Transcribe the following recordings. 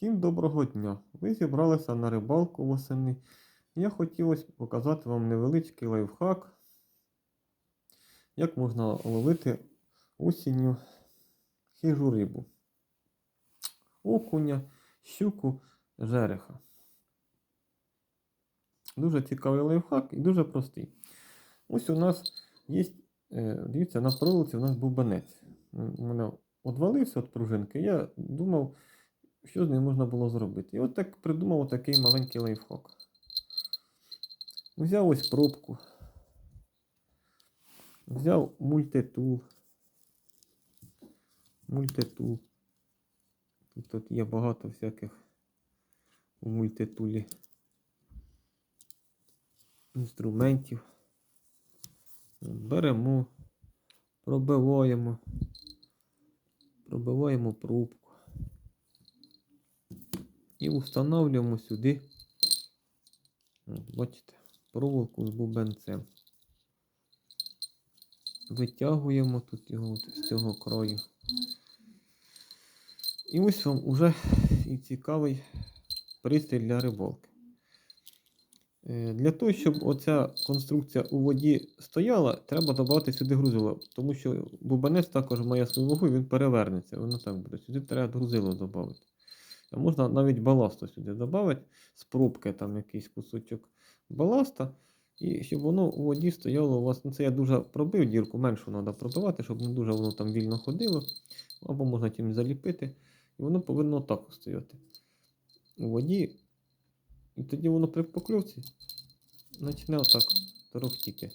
Всім доброго дня! Ви зібралися на рибалку восени. Я хотілося показати вам невеличкий лайфхак, як можна ловити осінню хижу рибу. Окуня, щуку, жереха. Дуже цікавий лайфхак і дуже простий. Ось у нас є, е, дивіться, на проволоці у нас був банець. У мене одвалився від пружинки. Я думав, що з ним можна було зробити. І от так придумав такий маленький лайфхак. Взяв ось пробку. Взяв мультитул. Мультитул. Тут, тут є багато всяких у мультитулі інструментів. Беремо, пробиваємо, пробиваємо пробку і встановлюємо сюди, бачите, проволоку з бубенцем. Витягуємо тут його от з цього краю. І ось вам уже і цікавий пристрій для рибалки. Е, Для того, щоб оця конструкція у воді стояла, треба додати сюди грузило, тому що бубанець також має свою вагу, і він перевернеться. Воно так буде. Сюди треба грузило додати. А можна навіть баласту сюди додати, з пробки там якийсь кусочок баласта. І щоб воно у воді стояло у вас. Ну це я дуже пробив дірку, меншу треба пробивати, щоб не дуже воно там вільно ходило. Або можна чимось заліпити. І воно повинно так стояти. У воді. І тоді воно при покльовці почне отак торохтіти.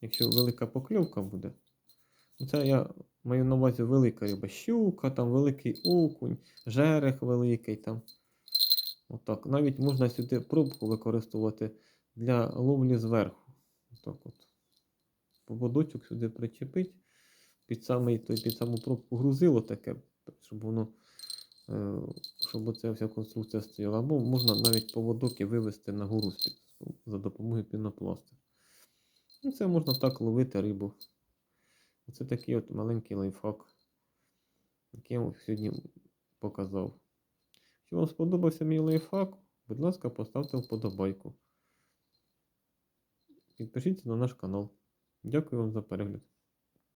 Якщо велика покльовка буде. Це я маю на увазі велика риба. Щука, там великий окунь, жерех великий там. Отак. Навіть можна сюди пробку використовувати для ловлі зверху. Отак от. Поводочок сюди причепить. Під, самий, той, під саму пробку грузило таке, щоб воно. е, Щоб оця вся конструкція стояла. Або можна навіть поводок і вивести на гору за допомогою пінопласту. Ну, це можна так ловити рибу. Оце такий от маленький лайфхак, який я вам сьогодні показав. Якщо вам сподобався мій лайфхак, будь ласка, поставте вподобайку. Підпишіться на наш канал. Дякую вам за перегляд.